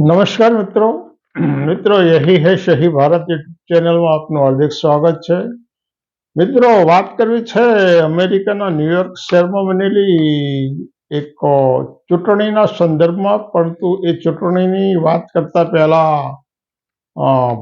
નમસ્કાર મિત્રો. મિત્રો, યહી હે શહી ભારત યુટ્યુબ ચેનલમાં આપનું હાર્દિક સ્વાગત છે. મિત્રો, વાત કરવી છે અમેરિકાના ન્યુયોર્ક શહેરમાં બનેલી એક ચૂંટણીના સંદર્ભમાં, પરંતુ એ ચૂંટણીની વાત કરતા પહેલા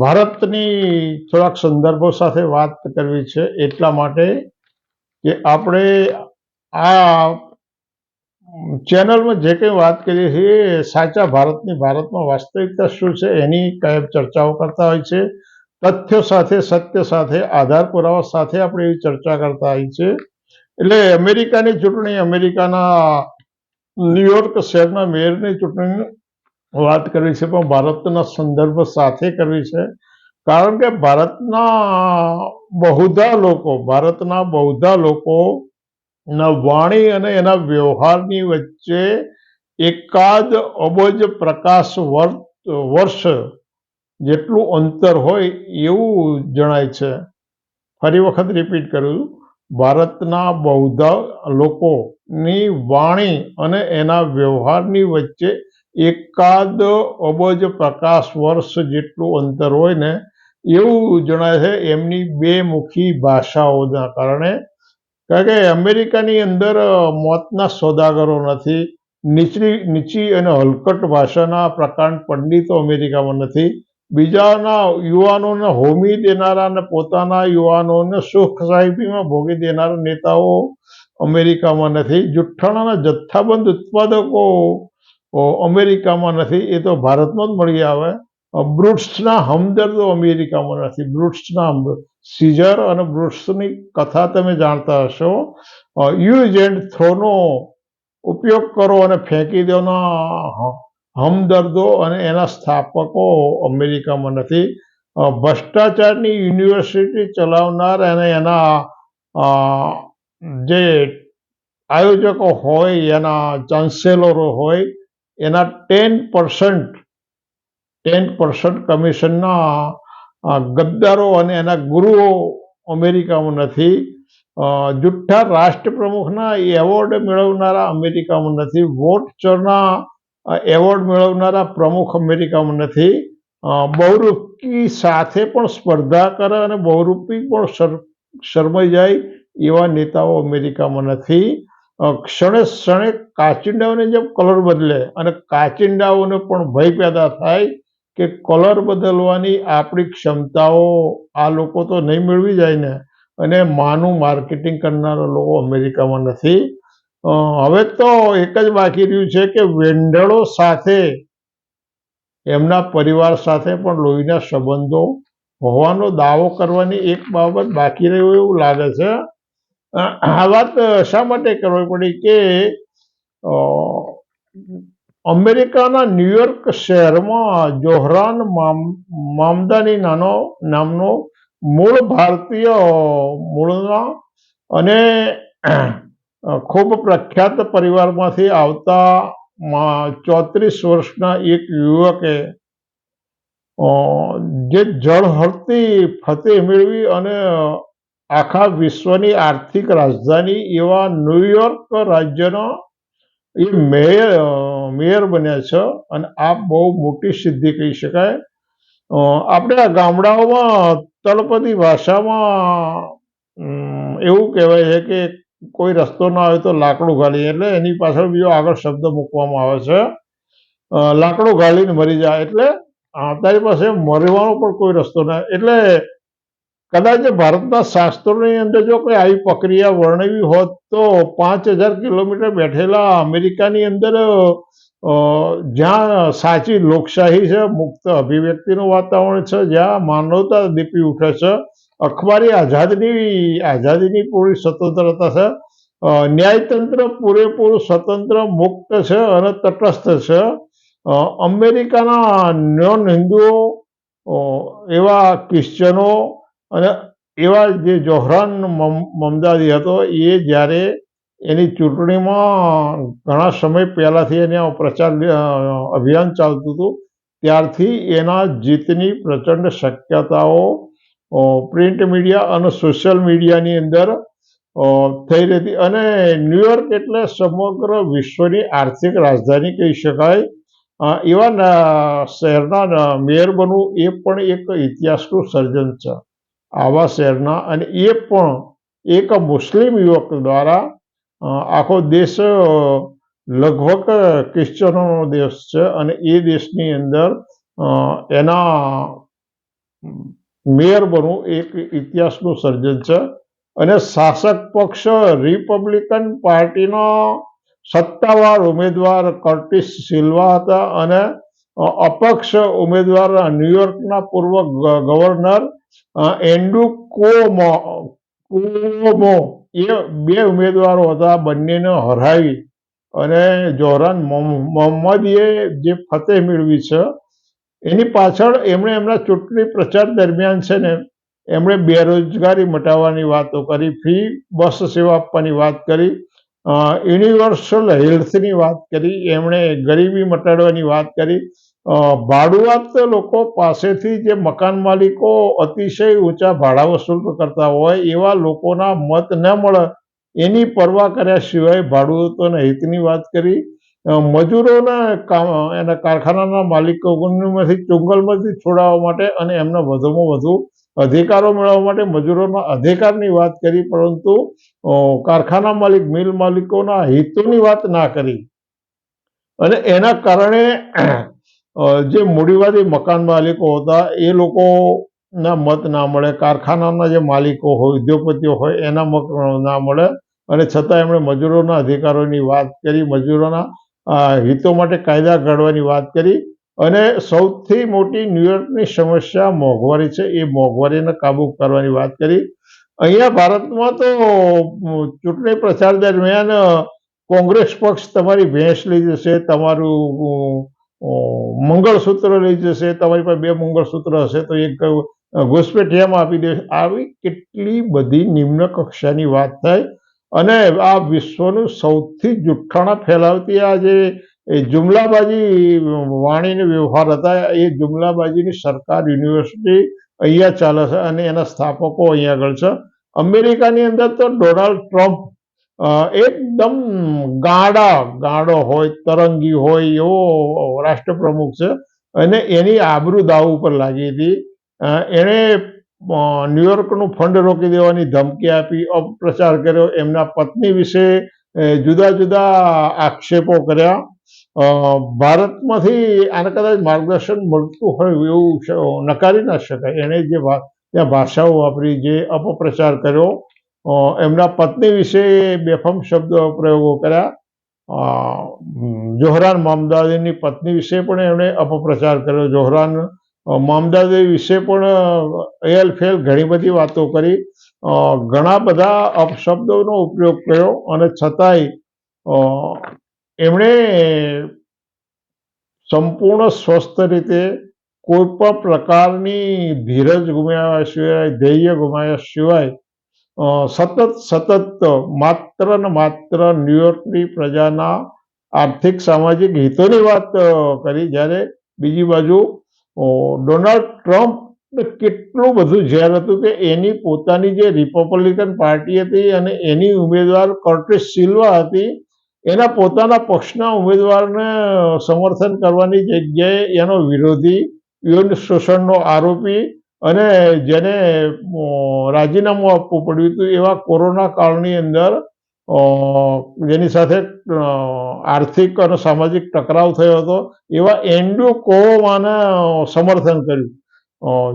ભારતની થોડાક સંદર્ભો સાથે વાત કરવી છે એટલા માટે કે આપણે આ ચેનલમાં જે કંઈ વાત કરીએ છીએ, એ સાચા ભારતની ભારતમાં વાસ્તવિકતા શું છે એની કાયમ ચર્ચાઓ કરતા હોય છે. તથ્યો સાથે, સત્ય સાથે, આધાર પુરાવા સાથે આપણે એવી ચર્ચા કરતા હોય છે. એટલે અમેરિકાની ચૂંટણી, અમેરિકાના ન્યુયોર્ક શહેરના મેયરની ચૂંટણીની વાત કરવી છે, પણ ભારતના સંદર્ભ સાથે કરવી છે. કારણ કે ભારતના બહુધા લોકો, ભારતના બહુધા લોકો વાણી અને એના વ્યવહારની વચ્ચે એકાદ અબજ પ્રકાશ વર્ષ જેટલું અંતર હોય એવું જણાય છે. ફરી વખત રિપીટ કરું ભારતના બૌદ્ધ લોકોની વાણી અને એના વ્યવહારની વચ્ચે એકાદ અબજ પ્રકાશ વર્ષ જેટલું અંતર હોય ને એવું જણાય છે. એમની બે મુખી ભાષાઓના કારણે કારણ કે અમેરિકાની અંદર મોતના સોદાગરો નથી. નીચલી નીચી અને હલકટ ભાષાના પ્રકાંડ પંડિતો અમેરિકામાં નથી. બીજાના યુવાનોને હોમી દેનારા અને પોતાના યુવાનોને સુખ સાહેબીમાં ભોગી દેનારા નેતાઓ અમેરિકામાં નથી. જુઠ્ઠાણાના જથ્થાબંધ ઉત્પાદકો અમેરિકામાં નથી. એ તો ભારતમાં જ મળી આવે. બ્રુટ્સના હમદર્દો અમેરિકામાં નથી. બ્રુટ્સના હમદર્દ સીઝર અને બ્રુટ્સની કથા તમે જાણતા હશો. યુઝ એન્ડ થ્રોનો ઉપયોગ કરો અને ફેંકી દેવાના હમદર્દો અને એના સ્થાપકો અમેરિકામાં નથી. ભ્રષ્ટાચારની યુનિવર્સિટી ચલાવનાર અને એના જે આયોજકો હોય, એના ચાન્સેલરો હોય, એના ટેન પર્સન્ટ ટેન પર્સન્ટ કમિશનના ગદ્દારો અને એના ગુરુઓ અમેરિકામાં નથી. જુઠ્ઠા રાષ્ટ્રપ્રમુખના એવોર્ડ મેળવનારા અમેરિકામાં નથી. વોટ ચોરના એવોર્ડ મેળવનારા પ્રમુખ અમેરિકામાં નથી. બહુરૂપી સાથે પણ સ્પર્ધા કરે અને બહુરૂપી પણ શરમાઈ જાય એવા નેતાઓ અમેરિકામાં નથી. ક્ષણે ક્ષણે કાચિંડાઓને જેમ કલર બદલે અને કાચિંડાઓને પણ ભય પેદા થાય કે કલર બદલવાની આપણી ક્ષમતાઓ આ લોકો તો નહીં મેળવી જાય ને. અને માનું માર્કેટિંગ કરનારા લોકો અમેરિકામાં નથી. હવે તો એક જ બાકી રહ્યું છે કે વેંડળો સાથે, એમના પરિવાર સાથે પણ લોહીના સંબંધો હોવાનો દાવો કરવાની એક બાબત બાકી રહ્યું એવું લાગે છે. આ વાત શા માટે કરવી પડી કે અમેરિકાના ન્યુયોર્ક શહેરમાં જોહરાન મામ- મામદાની નાનો, નામનો મૂળ ભારતીય મૂળના અને ખૂબ પ્રખ્યાત પરિવારમાંથી આવતા ચોત્રીસ વર્ષના એક યુવકે જે જળહળતી ફતેહ મેળવી અને આખા વિશ્વની આર્થિક રાજધાની એવા ન્યુયોર્ક રાજ્યના એ મેયર મેયર બન્યા છે અને આ બહુ મોટી સિદ્ધિ કહી શકાય. આપણે આ ગામડાઓમાં, તળપદી ભાષામાં એવું કહેવાય છે કે કોઈ રસ્તો ના આવે તો લાકડું ગાલી એટલે એની પાછળ બીજો આગળ શબ્દ મૂકવામાં આવે છે. લાકડું ગાળીને મરી જાય. એટલે તારી પાસે મરવાનો પણ કોઈ રસ્તો ના એટલે કદાચ ભારતના શાસ્ત્રોની અંદર જો કોઈ આવી પ્રક્રિયા વર્ણવી હોત તો પાંચ હજાર કિલોમીટર બેઠેલા અમેરિકાની અંદર જ્યાં સાચી લોકશાહી છે, મુક્ત અભિવ્યક્તિનું વાતાવરણ છે, જ્યાં માનવતા દીપી ઉઠે છે, અખબારી આઝાદીની આઝાદીની પૂરી સ્વતંત્રતા છે ન્યાયતંત્ર પૂરેપૂરું સ્વતંત્ર મુક્ત છે અને તટસ્થ છે અમેરિકાના નોન હિન્દુઓ એવા ક્રિશ્ચનો અને એવા જે જોહરાન મમ- મમદાદી હતો, એ જ્યારે એની ચૂંટણીમાં ઘણા સમય પહેલાંથી એને પ્રચાર અભિયાન ચાલતું હતું, ત્યારથી એના જીતની પ્રચંડ શક્યતાઓ પ્રિન્ટ મીડિયા અને સોશિયલ મીડિયાની અંદર થઈ થઈ હતી અને ન્યુયોર્ક એટલે સમગ્ર વિશ્વની આર્થિક રાજધાની કહી શકાય. એવા શહેરના મેયર બનવું એ પણ એક ઇતિહાસનું સર્જન છે. આવા શહેરના અને એ પણ એક મુસ્લિમ યુવક દ્વારા આખો દેશ લગભગ ક્રિશ્ચનોનો દેશ છે અને એ દેશની અંદર એના, મેયર બનવું એક ઇતિહાસનું સર્જન છે. અને શાસક પક્ષ રિપબ્લિકન પાર્ટીનો સત્તાવાર ઉમેદવાર કર્ટિસ સિલ્વા હતા અને અપક્ષ ઉમેદવાર ન્યુયોર્કના પૂર્વ ગવર્નર એન્ડ્રુ કોમો એ બે ઉમેદવારો હતા, બંનેને હરાવી અને જોહરાન મોહમ્મદીએ જે ફતેહ મેળવી છે, એની પાછળ એમણે એમના ચૂંટણી પ્રચાર દરમિયાન છે ને, એમણે બેરોજગારી મટાવવાની વાતો કરી, ફ્રી બસ સેવા આપવાની વાત કરી યુનિવર્સલ હેલ્થની વાત કરી, એમણે ગરીબી મટાડવાની વાત કરી ભાડુઆત લોકો પાસેથી જે મકાન માલિકો અતિશય ઊંચા ભાડા વસૂલ કરતા હોય એવા લોકોના મત ન મળે, એની પરવા કર્યા સિવાય ભાડુઆતોના હિતની વાત કરી. મજૂરોના કામ, એના કારખાનાના માલિકોમાંથી ચુંગલમાંથી છોડાવવા માટે અને એમના વધુમાં વધુ અધિકારો મેળવવા માટે મજૂરોના અધિકારની વાત કરી, પરંતુ કારખાના માલિક, મિલ માલિકોના હિતોની વાત ના કરી. અને એના કારણે જે મૂડીવાદી મકાન માલિકો હતા, એ લોકોના મત ના મળે, કારખાનાના જે માલિકો હોય, ઉદ્યોગપતિઓ હોય, એના મત ના મળે. અને છતાં એમણે મજૂરોના અધિકારોની વાત કરી, મજૂરોના હિતો માટે કાયદા ઘડવાની વાત કરી. અને સૌથી મોટી ન્યુયોર્કની સમસ્યા મોંઘવારી છે, એ મોંઘવારીને કાબૂ કરવાની વાત કરી. અહીંયા ભારતમાં તો ચૂંટણી પ્રચાર દરમિયાન કોંગ્રેસ પક્ષ તમારી ભેંસ લઈ જશે તમારું મંગળસૂત્ર લઈ જશે તમારી પાસે બે મંગળસૂત્ર હશે તો એક અ, આપી દેશે આવી કેટલી બધી નિમ્ન કક્ષાની વાત થાય. અને આ વિશ્વનું સૌથી જુઠ્ઠાણા ફેલાવતી આ જે જુમલાબાજી વાણીનો વ્યવહાર હતા એ જુમલાબાજીની સરકાર યુનિવર્સિટી અહીંયા ચાલે છે અને એના સ્થાપકો અહીંયા આગળ છે. અમેરિકાની અંદર તો ડોનાલ્ડ ટ્રમ્પ એકદમ ગાડા, ગાડો હોય, તરંગી હોય એવો રાષ્ટ્રપ્રમુખ છે. અને એની આબરૂ દાવ ઉપર લાગી હતી. એણે ન્યુયોર્કનું ફંડ રોકી દેવાની ધમકી આપી, અપપ્રચાર કર્યો. એમના પત્ની વિશે જુદા જુદા આક્ષેપો કર્યા. ભારતમાંથી આને કદાચ માર્ગદર્શન મળતું હોય એવું નકારી ના શકાય. એણે જે ત્યાં ભાષાઓ વાપરી, જે અપપ્રચાર કર્યો એમના પત્ની વિશે બેફામ શબ્દ પ્રયોગો કર્યા. જોહરાન મામદાદીની પત્ની વિશે પણ એમણે અપપ્રચાર કર્યો. જોહરાન મામદાદી વિશે પણ એલફેલ ઘણી બધી વાતો કરી. ઘણા બધા અપશબ્દોનો ઉપયોગ કર્યો અને છતાંય એમણે સંપૂર્ણ સ્વસ્થ રીતે કોઈ પણ પ્રકારની ધીરજ ગુમાવ્યા સિવાય, ધૈર્ય ગુમાવ્યા સિવાય સતત સતત માત્ર ને માત્ર ન્યુયોર્કની પ્રજાના આર્થિક, સામાજિક હિતોની વાત કરી જ્યારે બીજી બાજુ ડોનાલ્ડ ટ્રમ્પ કેટલું બધું ઝેર હતું કે એની પોતાની જે રિપબ્લિકન પાર્ટી હતી અને એની ઉમેદવાર કર્ટિસ સિલ્વા હતી, એના પોતાના પક્ષના ઉમેદવારને સમર્થન કરવાની જગ્યાએ એનો વિરોધી યૌન શોષણનો આરોપી અને જેને રાજીનામું આપવું પડ્યું હતું એવા કોરોના કાળની અંદર જેની સાથે આર્થિક અને સામાજિક ટકરાવ થયો હતો, એવા એન્ડ્રુ કોવાને સમર્થન કર્યું.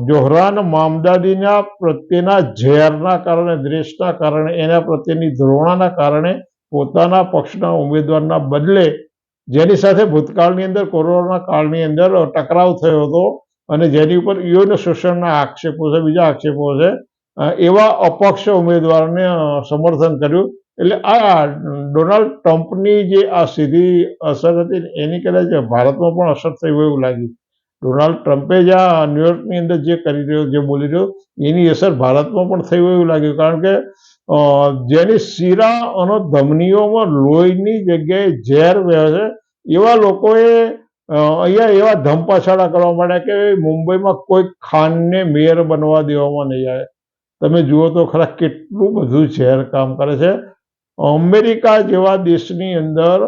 જોહરાન મામદાદીના પ્રત્યેના ઝેરના કારણે, દ્વેષના કારણે, એના પ્રત્યેની ધ્રોણાના કારણે પોતાના પક્ષના ઉમેદવારના બદલે જેની સાથે ભૂતકાળની અંદર, કોરોના કાળની અંદર ટકરાવ થયો હતો અને જેની ઉપર યૌન શોષણના આક્ષેપો છે, બીજા આક્ષેપો છે એવા અપક્ષ ઉમેદવારને સમર્થન કર્યું. એટલે આ ડોનાલ્ડ ટ્રમ્પની જે આ સીધી અસર હતી એની કદાચ ભારતમાં પણ અસર થઈ હોય એવું લાગ્યું. ડોનાલ્ડ ટ્રમ્પે જે આ ન્યુયોર્કની અંદર જે કરી રહ્યો, જે બોલી રહ્યો, એની અસર ભારતમાં પણ થઈ હોય એવું લાગ્યું. કારણ કે જેની શીરા અને ધમનીઓમાં લોહીની જગ્યાએ ઝેર વહે છે એવા લોકોએ અહીંયા એવા ધમપછાડા કરવા માંડ્યા કે મુંબઈમાં કોઈ ખાનને મેયર બનવા દેવામાં નહીં આવે. તમે જુઓ તો ખરા કેટલું બધું ઝેર કામ કરે છે. અમેરિકા જેવા દેશની અંદર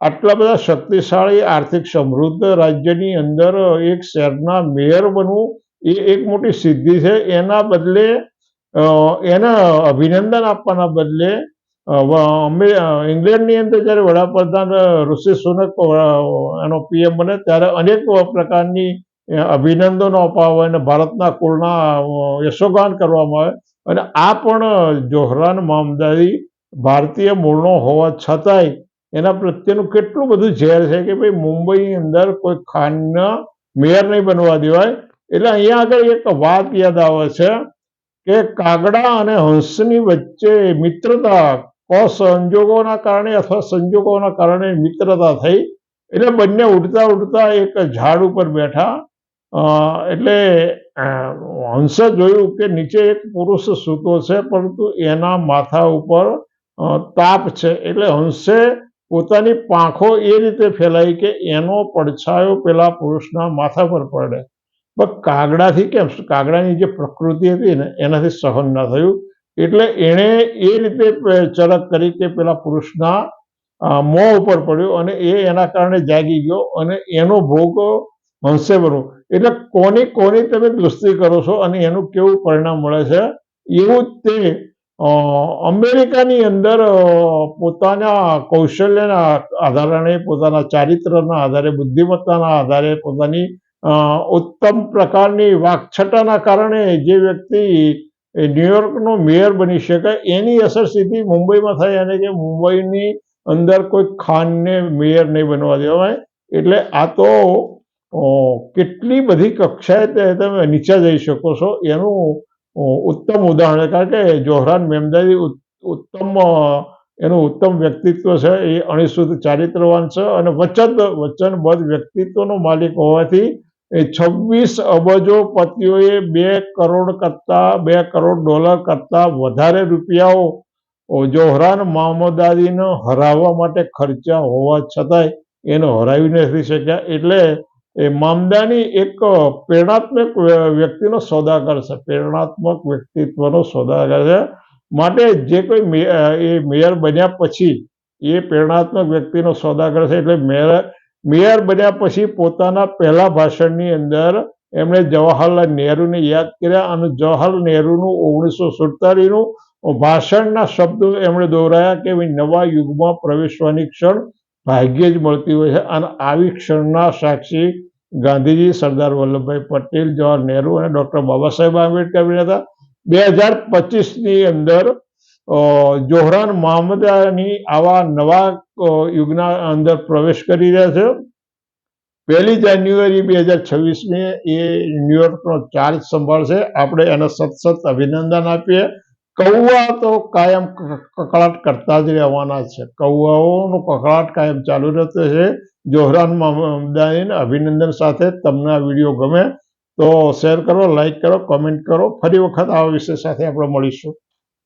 આટલા બધા શક્તિશાળી, આર્થિક સમૃદ્ધ રાજ્યની અંદર એક શહેરના મેયર બનવું એ એક મોટી સિદ્ધિ છે. એના બદલે એના અભિનંદન આપવાના બદલે ઇંગ્લેન્ડની અંદર જ્યારે વડાપ્રધાન ઋષિ સુનક એનો પીએમ બને ત્યારે અનેક પ્રકારની અભિનંદનો અપાવે અને ભારતના કુળના યશોગાન કરવામાં આવે. અને આ પણ જોહરાન મામદારી ભારતીય મૂળનો હોવા છતાંય એના પ્રત્યેનું કેટલું બધું ઝેર છે કે ભાઈ મુંબઈની અંદર કોઈ ખાનના મેયર નહીં બનવા દેવાય. એટલે અહીંયા આગળ એક વાત યાદ આવે છે કે કાગડા અને હંસની વચ્ચે મિત્રતા સંજોગોના કારણે અથવા સંજોગોના કારણે મિત્રતા થઈ એટલે બંને ઉડતા ઉડતા એક ઝાડ ઉપર બેઠા. એટલે હંસે જોયું કે નીચે એક પુરુષ સૂતો છે, પરંતુ એના માથા ઉપર તાપ છે. એટલે હંસે પોતાની પાંખો એ રીતે ફેલાઈ કે એનો પડછાયો પેલા પુરુષના માથા પર પડે. પણ કાગડાથી કેમ? કાગડાની જે પ્રકૃતિ હતી ને, એનાથી સહન ના થયું. એટલે એણે એ રીતે ચરક કરી કે પેલા પુરુષના મોં ઉપર પડ્યો અને એ એના કારણે જાગી ગયો અને એનો ભોગ હંસે બનવો એટલે કોની કોની તમે દોસ્તી કરો છો અને એનું કેવું પરિણામ મળે છે? એવું તે અમેરિકાની અંદર પોતાના કૌશલ્યના આધારે, પોતાના ચારિત્રના આધારે, બુદ્ધિમત્તાના આધારે, પોતાની ઉત્તમ પ્રકારની વાકછટાના કારણે જે વ્યક્તિ એ ન્યુયોર્કનો મેયર બની શકાય. એની અસર સીધી મુંબઈમાં થાય અને કે મુંબઈની અંદર કોઈ ખાનને મેયર નહીં બનવા દેવાય. એટલે આ તો કેટલી બધી કક્ષાએ તમે નીચે જઈ શકો છો. એનું ઉત્તમ ઉદાહરણ. કારણ કે જોહરાન મેમદાદી ઉત- ઉત્તમ એનું ઉત્તમ વ્યક્તિત્વ છે. એ અણિશુદ્ધ ચારિત્રવાન છે અને વચન, વચનબદ્ધ વ્યક્તિત્વનો માલિક હોવાથી એ છવ્વીસ અબજો પતિઓએ બે કરોડ કરતા, બે કરોડ ડોલર કરતા વધારે રૂપિયાઓ જોહરાન મામદાદીને હરાવવા માટે ખર્ચા હોવા છતાંય એને હરાવી નથી શક્યા. એટલે એ મામદાની એક પ્રેરણાત્મક વ્યક્તિનો સોદાગર છે. પ્રેરણાત્મક વ્યક્તિત્વનો સોદાગર છે. માટે જે કોઈ એ મેયર બન્યા પછી એ પ્રેરણાત્મક વ્યક્તિનો સોદાગર છે. એટલે મેયર મેયર બન્યા પછી પોતાના પહેલા ભાષણની અંદર એમણે જવાહરલાલ નહેરુને યાદ કર્યા અને જવાહરલાલ નહેરુનું ઓગણીસો સુડતાલીસનું ભાષણના શબ્દો એમણે દોહરાયા કે ભાઈ નવા યુગમાં પ્રવેશવાની ક્ષણ ભાગ્યે જ મળતી હોય છે. અને આવી ક્ષણના સાક્ષી ગાંધીજી સરદાર વલ્લભભાઈ પટેલ જવાહર નહેરુ અને ડૉક્ટર બાબા સાહેબ આંબેડકર હતા. બે હજાર પચીસની અંદર જોહરાન મામદાની આવા નવા યુગના અંદર પ્રવેશ કરી રહ્યા છે. પહેલી જાન્યુઆરી બે હજાર છવ્વીસમી એ ન્યુયોર્કનો ચાર્જ સંભાળશે. આપણે એને સત સત અભિનંદન આપીએ. કૌવા તો કાયમ કકળાટ કરતા જ રહેવાના છે. કૌવાઓનો કકળાટ કાયમ ચાલુ રહેતો છે. જોહરાન મમદાનીને અભિનંદન સાથે તમને આ વીડિયો ગમે તો શેર કરો, લાઈક કરો, કોમેન્ટ કરો. ફરી વખત આ વિષય સાથે આપણે મળીશું.